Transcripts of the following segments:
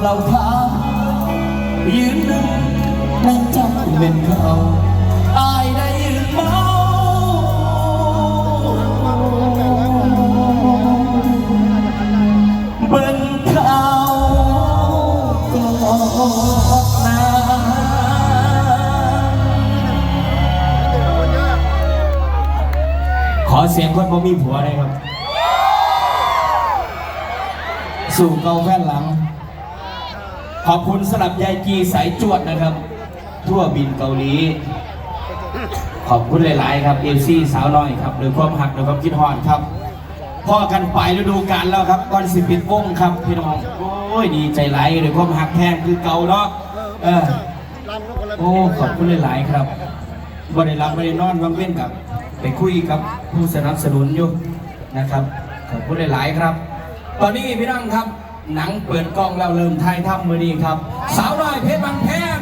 เหล่าทายืนหนึ่งนั่งจับเป็นเขาอายได้ยืนเมาเบิ่งเขาก็นาขอเสียงคนบ่มีผัวเลยครับ สู่เกาแฟนหลัง ขอบคุณสำหรับยายจีสายจวดนะครับ ทั่วบินเกาหลี ขอบคุณหลาย ๆ ครับเอฟซีสาวน้อยครับโดยความหักโดยความคิดฮอดครับพ่อกันไปฤดูกาลแล้วครับก่อนสิบปิดวงครับพี่น้องโอ้ยดีใจหลายโดยความหักแพงคือเก่าเนาะเออโอ้ขอบคุณหลาย ๆ ครับบ่ได้รับบ่ได้นอนวังเว้นกับไปคุยกับผู้สนับสนุนอยู่นะครับขอบคุณหลาย ๆ ครับ ตอนนี้พี่น้องครับ หนังเปิดกล้องแล้วเริ่มถ่ายทำมือนี้ครับ สาวน้อยเพชรบางแพง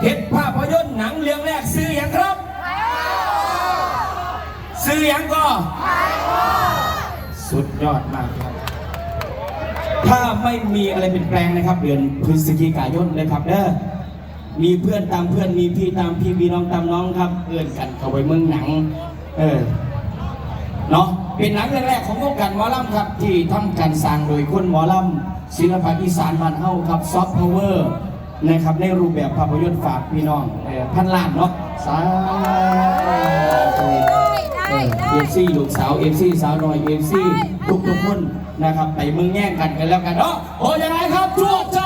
เพชรภาพยนตร์หนังเรื่องแรกซื้ออย่างครับซื้ออย่างก็สุดยอดมากครับ ถ้าไม่มีอะไรเปลี่ยนแปลงนะครับ เดือนพฤศจิกายนเลยครับเด้อมีเพื่อนตามเพื่อนมีพี่ตามพี่มีน้องตามน้องครับเอื้อนกันเข้าไปเมืองหนัง เออเนาะ เป็นหนังเรื่องแรกของวงการหมอลำครับ ที่ทำการสร้างโดยคนหมอลำศิลปะอีสานบ้านเฮาครับซอฟต์พาวเวอร์นะครับในรูปแบบภาพยนตร์ฝากพี่น้องเอ่อพันล้านเนาะสาธุได้ได้เอฟซีลูกสาวเอฟซีสาวน้อยเอฟซีทุกทุกๆคนนะครับไปมึงแย่งกันกันแล้วกันเนาะโอ้ยังไงครับทั่วจา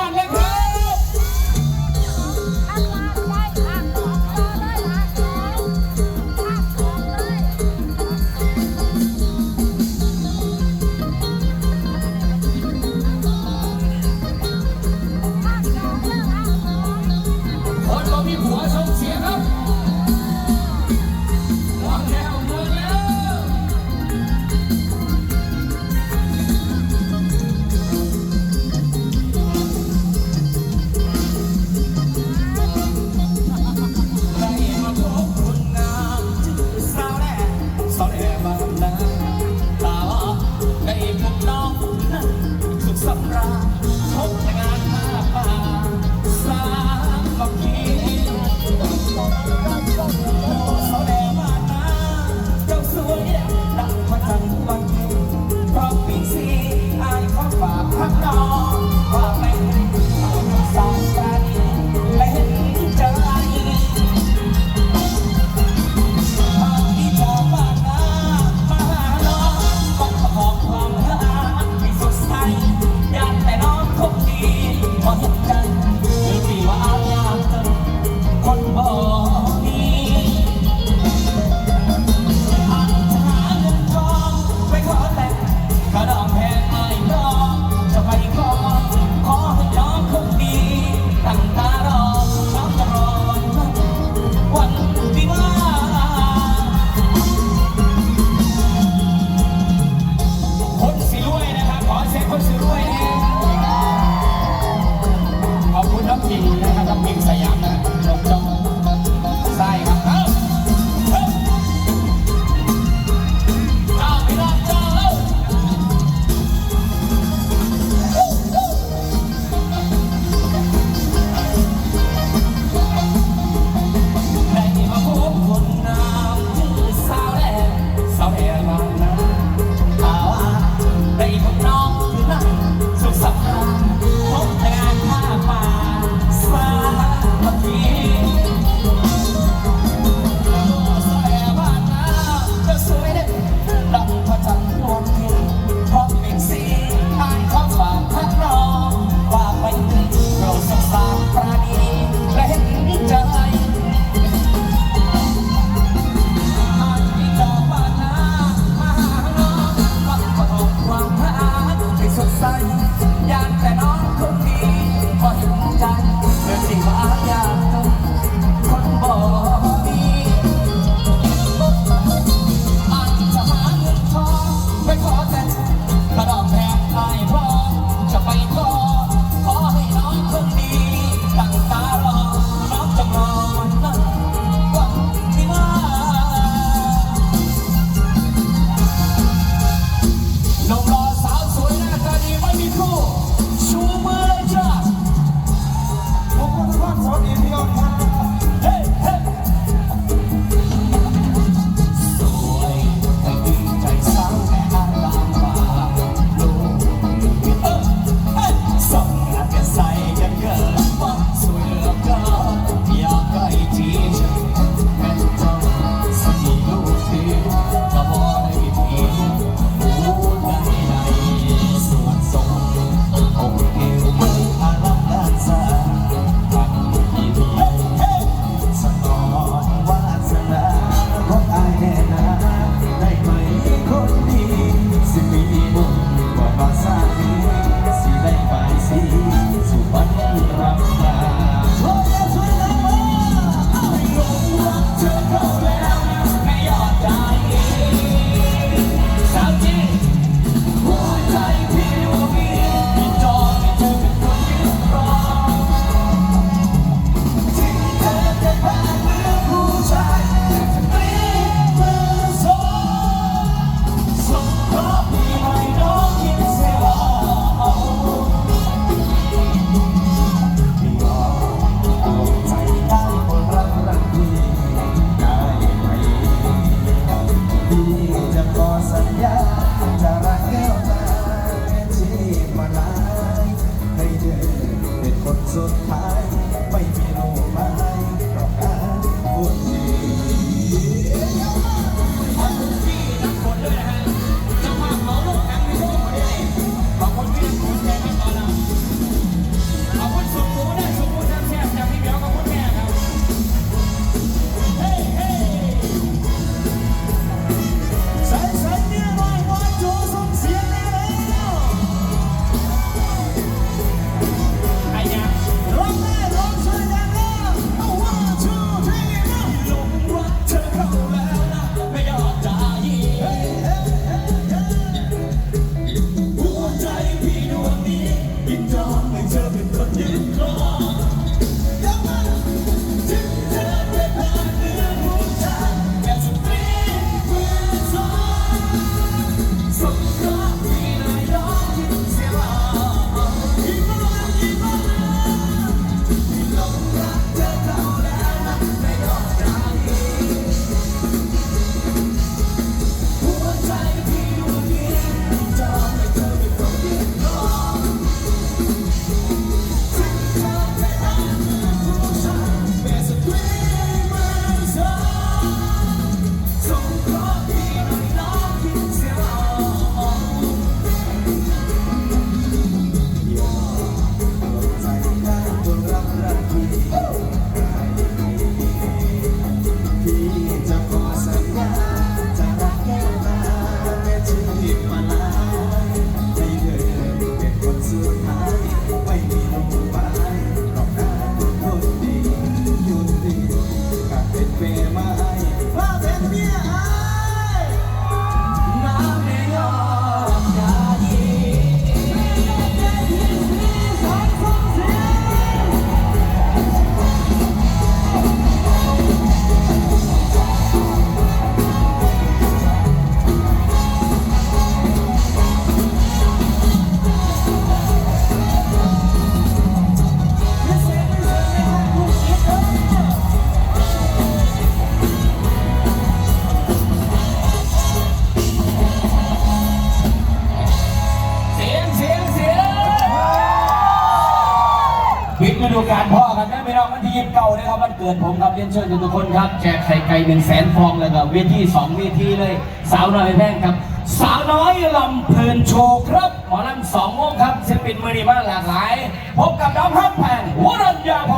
การพ่อกันแม่พี่น้องวันที่ยิบเก้านะครับวันเกิดผมครับเรียนเชิญทุกคนครับแจกไข่ไก่หนึ่งแสนฟองเลยครับเวทีสองเวทีเลย สาวน้อยแพงครับ สาวน้อยลำเพลินโชว์ครับหมอลำสองโมงครับศิลปินมือดีมากหลากหลาย พบกับน้องฮับแพงวรัญญาพ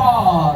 ร